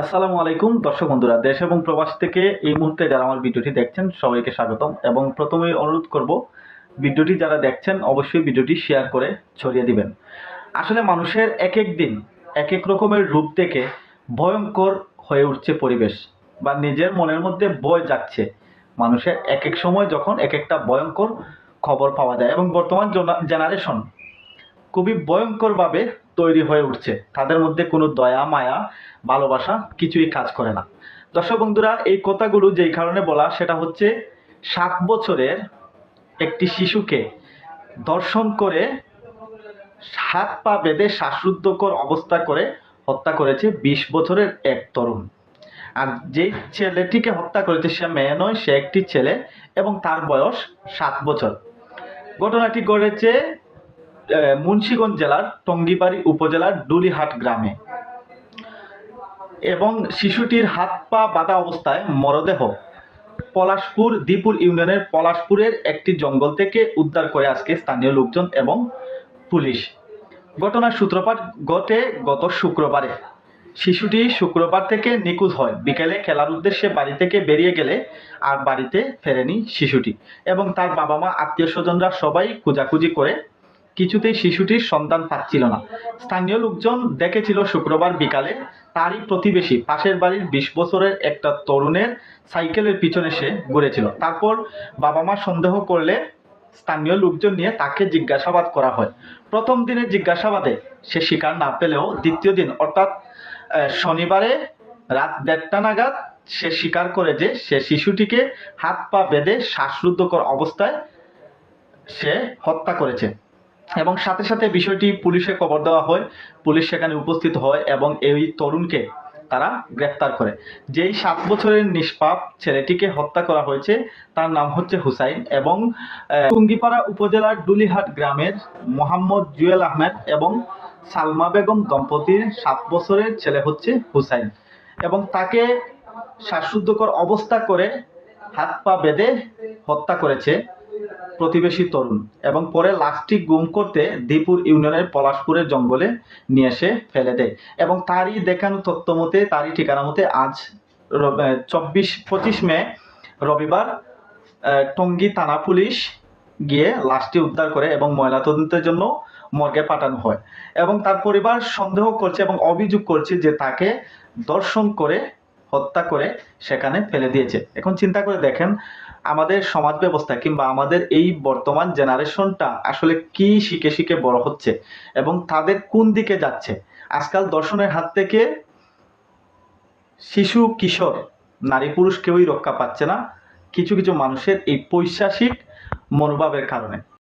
আসসালামু আলাইকুম, দর্শক বন্ধুরা, দেশ এবং প্রবাস থেকে এই মুহূর্তে যারা আমার ভিডিওটি দেখছেন, সবাইকে স্বাগতম। এবং প্রথমেই অনুরোধ করব, ভিডিওটি যারা দেখছেন, অবশ্যই ভিডিওটি শেয়ার করে ছড়িয়ে দিবেন। আসলে মানুষের এক এক দিন এক এক রকমের রূপ থেকে ভয়ঙ্কর হয়ে উঠছে পরিবেশ, বা নিজের মনের মধ্যে ভয় যাচ্ছে মানুষের এক এক সময় যখন এক একটা ভয়ঙ্কর খবর পাওয়া যায়, এবং বর্তমান জেনারেশন খুবই ভয়ঙ্করভাবে তৈরি হয়ে উঠছে। তাদের মধ্যে কোনো দয়া, মায়া, ভালোবাসা কিছুই কাজ করে না। দর্শক বন্ধুরা, এই কথাগুলো যেই কারণে বলা, সেটা হচ্ছে সাত বছরের একটি শিশুকে দর্শন করে, হাত পা বেঁধে শ্বাসরুদ্ধকর অবস্থা করে হত্যা করেছে বিশ বছরের এক তরুণ। আর যে ছেলেটিকে হত্যা করেছে, সে মেয়ে নয়, সে একটি ছেলে এবং তার বয়স সাত বছর। ঘটনাটি ঘটেছে মুন্সিগঞ্জ জেলার টঙ্গিবাড়ি উপজেলার ডুলিহাট গ্রামে। এবং শিশুটির হাত পা বাঁধা অবস্থায় মরদেহ পলাশপুর দীপুর ইউনিয়নের পলাশপুরের একটি জঙ্গল থেকে উদ্ধার করে আজকে স্থানীয় লোকজন এবং পুলিশ। ঘটনার সূত্রপাত ঘটে গত শুক্রবারে। শিশুটি শুক্রবার থেকে নিখোঁজ হয়। বিকেলে খেলার উদ্দেশ্যে বাড়ি থেকে বেরিয়ে গেলে আর বাড়িতে ফেরেনি শিশুটি এবং তার বাবা মা আত্মীয় স্বজনরা সবাই খোঁজাখুঁজি করে কিছুতেই শিশুটির সন্তান পাচ্ছিল না। স্থানীয় লোকজন দেখেছিল শুক্রবার বিকালে তারই প্রতিবেশী পাশের বাড়ির বিশ বছরের একটা তরুণের সাইকেলের পিছনে সে ঘুরেছিল। তারপর বাবা মা সন্দেহ করলে স্থানীয় লোকজন নিয়ে তাকে জিজ্ঞাসাবাদ করা হয়। প্রথম দিনের জিজ্ঞাসাবাদে সে স্বীকার না পেলেও দ্বিতীয় দিন, অর্থাৎ শনিবারে রাত দেড়টা নাগাদ সে স্বীকার করে যে সে শিশুটিকে হাত পা বেঁধে শ্বাসরুদ্ধকর অবস্থায় সে হত্যা করেছে। এবং সাথে সাথে বিষয়টি পুলিশে খবর দেওয়া হয়। পুলিশ সেখানে উপস্থিত হয় এবং এই তরুণকে তারা গ্রেপ্তার করে। যেই সাত বছরের নিষ্পাপ ছেলেটিকে হত্যা করা হয়েছে, তার নাম হচ্ছে হুসাইন এবং টুঙ্গিপাড়া উপজেলার ডুলিহাট গ্রামের মোহাম্মদ জুয়েল আহমেদ এবং সালমা বেগম দম্পতির সাত বছরের ছেলে হচ্ছে হুসাইন এবং তাকে শ্বাসরুদ্ধকর অবস্থা করে হাত পা বেঁধে হত্যা করেছে। প্রতিবেশী তরুণ এবং পরে লাশটি গুম করতে দীপুর ইউনিয়নের পলাশপুরের জঙ্গলে নিয়ে এসে ফেলে দেয় এবং তারই দেখানো তথ্য মতে, তারই ঠিকানা মতে আজ চব্বিশ পঁচিশ মে রবিবার টঙ্গী থানা পুলিশ গিয়ে লাশটি উদ্ধার করে এবং ময়নাতদন্তের জন্য মর্গে পাঠানো হয় এবং তার পরিবার সন্দেহ করছে এবং অভিযোগ করছে যে তাকে দর্শন করে হত্যা করে সেখানে ফেলে দিয়েছে। এখন চিন্তা করে দেখেন, আমাদের সমাজ ব্যবস্থা কিংবা আমাদের এই বর্তমান জেনারেশনটা আসলে কি শিখে শিখে বড় হচ্ছে এবং তাদের কোন দিকে যাচ্ছে? আজকাল দর্শনের হাত থেকে শিশু, কিশোর, নারী, পুরুষ কেউই রক্ষা পাচ্ছে না। কিছু কিছু মানুষের এই পৈশাসিক মনোভাবের কারণে।